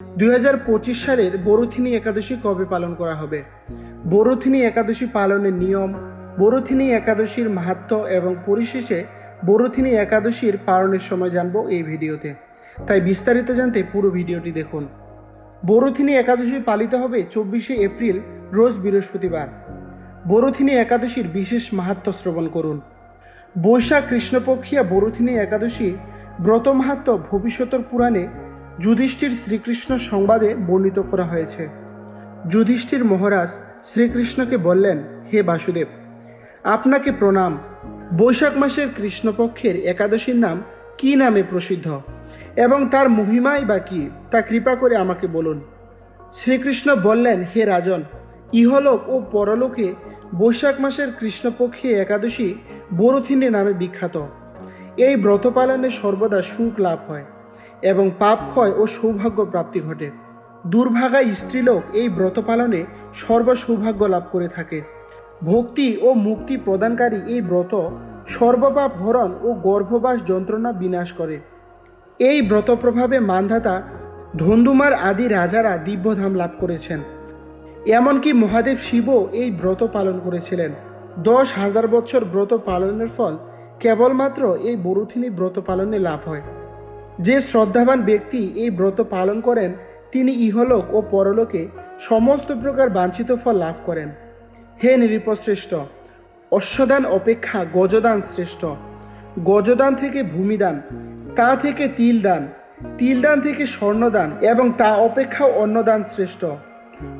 দুই হাজার পঁচিশ সালের বরুথিনী একাদশী কবে পালন করা হবে? বরুথিনী একাদশী পালনের নিয়ম, বরুথিনী একাদশীর মাহাত্ম্য এবং পরিশেষে বরুথিনী একাদশীর পালনের সময় জানব এই ভিডিওতে। তাই বিস্তারিত জানতে পুরো ভিডিওটি দেখুন। বরুথিনী একাদশী পালিত হবে চব্বিশে এপ্রিল, রোজ বৃহস্পতিবার। বরুথিনী একাদশীর বিশেষ মাহাত্ম্য শ্রবণ করুন। বৈশাখ কৃষ্ণপক্ষিয়া বরুথিনী একাদশী ব্রত মাহাত্ম্য ভবিষ্যতর পুরাণে যুধিষ্ঠির শ্রীকৃষ্ণ সংবাদে বর্ণিত করা হয়েছে। যুধিষ্ঠির মহারাজ শ্রীকৃষ্ণকে বললেন, হে বাসুদেব, আপনাকে প্রণাম। বৈশাখ মাসের কৃষ্ণপক্ষের একাদশীর নাম কি নামে প্রসিদ্ধ? এবং তার মহিমাই বা কী? তা কৃপা করে আমাকে বলুন। শ্রীকৃষ্ণ বললেন, হে রাজন, ইহলোক ও পরলোকে বৈশাখ মাসের কৃষ্ণপক্ষে একাদশী বরথিনী নামে বিখ্যাত। এই ব্রত পালনে সর্বদা সুখ লাভ হয়। এবং পাপ ক্ষয় ও সৌভাগ্য প্রাপ্তি ঘটে। দুর্ভাগা স্ত্রীলোক এই ব্রত পালনে সর্বসৌভাগ্য লাভ করে থাকে। ভক্তি ও মুক্তি প্রদানকারী এই ব্রত সর্বপাপ হরণ ও গর্ভবাস যন্ত্রণা বিনাশ করে। এই ব্রত প্রভাবে মানধাতা ধন্দুমার আদি রাজারা দিব্যধাম লাভ করেছেন। এমনকি মহাদেব শিবও এই ব্রত পালন করেছিলেন। দশ হাজার বছর ব্রত পালনের ফল কেবলমাত্র এই বরুথিনী ব্রত পালনে লাভ হয়। যে শ্রদ্ধাবান ব্যক্তি এই ব্রত পালন করেন, তিনি ইহলোক ও পরলোকে সমস্ত প্রকার বাঞ্ছিত ফল লাভ করেন। হে নৃপশ্রেষ্ঠ অশ্বদান অপেক্ষা গজদান শ্রেষ্ঠ। গজদান থেকে ভূমিদান, তা থেকে তিলদান তিলদান থেকে স্বর্ণদান এবং তা অপেক্ষাও অন্নদান শ্রেষ্ঠ।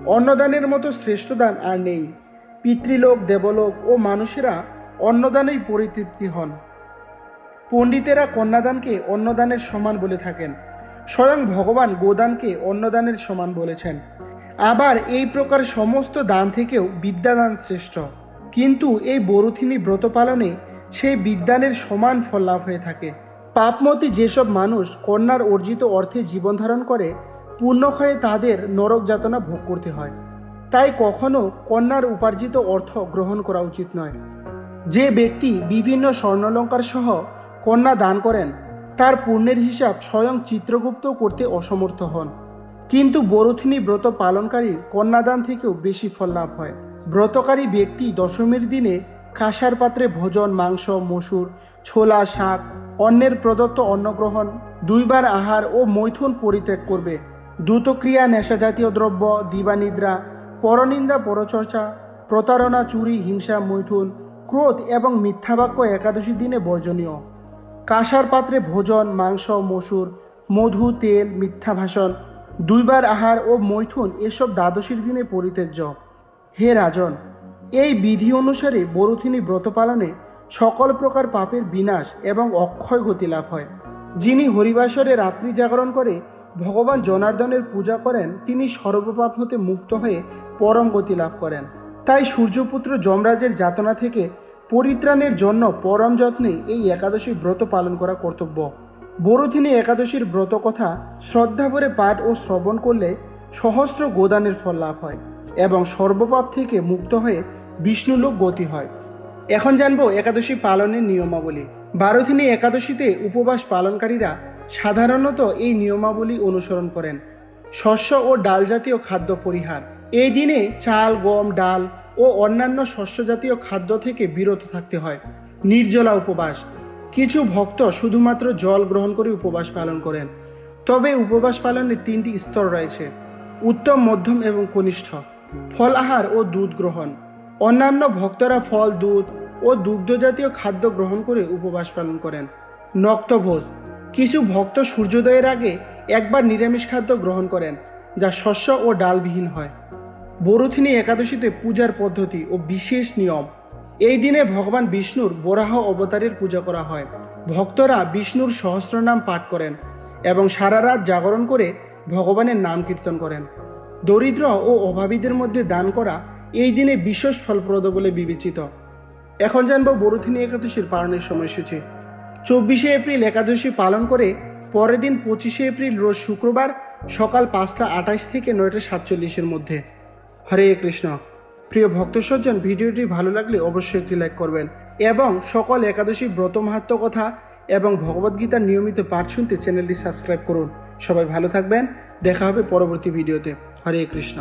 অন্নদানের মতো শ্রেষ্ঠ দান আর নেই। পিতৃলোক, দেবলোক ও মানুষেরা অন্নদানেই পরিতৃপ্তি হন। পণ্ডিতেরা কন্যাদানকে অন্নদানের সমান বলে থাকেন। স্বয়ং ভগবান গোদানকে অন্নদানের সমান বলেছেন। আবার এই প্রকার সমস্ত দান থেকেও বিদ্যাদান শ্রেষ্ঠ। কিন্তু এই বরুথিনী ব্রত পালনে সেই বিদ্যানের সমান ফল লাভ হয়ে থাকে। পাপমতি যেসব মানুষ কন্যার অর্জিত অর্থে জীবন ধারণ করে, পূর্ণ হয়ে তাদের নরক যাতনা ভোগ করতে হয়। তাই কখনো কন্যার উপার্জিত অর্থ গ্রহণ করা উচিত নয়। যে ব্যক্তি বিভিন্ন স্বর্ণালঙ্কার সহ কন্যা দান করেন, তার পুণ্যের হিসাব স্বয়ং চিত্রগুপ্ত করতে অসমর্থ হন। কিন্তু বরুথিনী ব্রত পালনকারীর কন্যাদান থেকেও বেশি ফল লাভ হয়। ব্রতকারী ব্যক্তি দশমীর দিনে কাঁসার পাত্রে ভোজন, মাংস, মসুর, ছোলা, শাক অন্যের প্রদত্ত অন্নগ্রহণ, দুইবার আহার ও মৈথুন পরিত্যাগ করবে। দ্রুতক্রিয়া, নেশাজাতীয় দ্রব্য, দিবানিদ্রা, পরনিন্দা, পরচর্চা, প্রতারণা, চুরি, হিংসা, মৈথুন, ক্রোধ এবং মিথ্যাবাক্য একাদশী দিনে বর্জনীয়। কাঁসার পাত্রে ভোজন, মাংস, মসুর, মধু, তেল, মিথ্যা ভাষণ, দুইবার আহার ও মৈথুন এসব দ্বাদশীর দিনে পরিত্যাজ্য। হে রাজন, এই বিধি অনুসারে বরুথিনী ব্রত পালনে সকল প্রকার পাপের বিনাশ এবং অক্ষয় গতি লাভ হয়। যিনি হরিবাসরে রাত্রি জাগরণ করে ভগবান জনার্দনের পূজা করেন, তিনি সর্বপাপ হতে মুক্ত হয়ে পরম গতি লাভ করেন। তাই সূর্যপুত্র যমরাজের যাতনা থেকে পরিত্রাণের জন্য পরম যত্নে এই একাদশী ব্রত পালন করা কর্তব্য। বরুথিনী একাদশীর ব্রত কথা শ্রদ্ধা ভরে পাঠ ও শ্রবণ করলে সহস্র গোদানের ফল লাভ হয় এবং সর্বপাপ থেকে মুক্ত হয়ে বিষ্ণুলোক গতি হয়। এখন জানব একাদশী পালনের নিয়মাবলী। বারোথিনী একাদশীতে উপবাস পালনকারীরা সাধারণত এই নিয়মাবলী অনুসরণ করেন। শস্য ও ডাল জাতীয় খাদ্য পরিহার। এই দিনে চাল, গম, ডাল ও অন্যান্য শস্যজাতীয় খাদ্য থেকে বিরত থাকতে হয়। নির্জলা উপবাস। কিছু ভক্ত শুধুমাত্র জল গ্রহণ করে উপবাস পালন করেন। তবে উপবাস পালনের তিনটি স্তর রয়েছে। উত্তম, মধ্যম এবং কনিষ্ঠ। ফল আহার ও দুধ গ্রহণ। অন্যান্য ভক্তরা ফল, দুধ ও দুগ্ধজাতীয় খাদ্য গ্রহণ করে উপবাস পালন করেন। নক্তভোজ। কিছু ভক্ত সূর্যোদয়ের আগে একবার নিরামিষ খাদ্য গ্রহণ করেন, যা শস্য ও ডালবিহীন হয়। বরুথিনী একাদশীতে পূজার পদ্ধতি ও বিশেষ নিয়ম। এই দিনে ভগবান বিষ্ণুর বরাহ অবতারের পূজা করা হয়। ভক্তরা বিষ্ণুর সহস্রনাম পাঠ করেন এবং সারা রাত জাগরণ করে ভগবানের নাম কীর্তন করেন। দরিদ্র ও অভাবীদের মধ্যে দান করা এই দিনে বিশেষ ফলপ্রদ বলে বিবেচিত। এখন জানব বরুথিনী একাদশীর পালনের সময়সূচি। চব্বিশে এপ্রিল একাদশী পালন করে পরের দিন পঁচিশে এপ্রিল রোজ শুক্রবার সকাল পাঁচটা আঠাইশ থেকে নয়টা সাতচল্লিশের মধ্যে। হরে কৃষ্ণ। প্রিয় ভক্ত সজ্জন ভিডিওটি ভালো লাগলে অবশ্যই একটি লাইক করবেন এবং সকল একাদশী ব্রত মাহাত্ম কথা এবং ভগবদ্গীতার নিয়মিত পাঠ শুনতে চ্যানেলটি সাবস্ক্রাইব করুন। সবাই ভালো থাকবেন। দেখা হবে পরবর্তী ভিডিওতে। হরে কৃষ্ণ।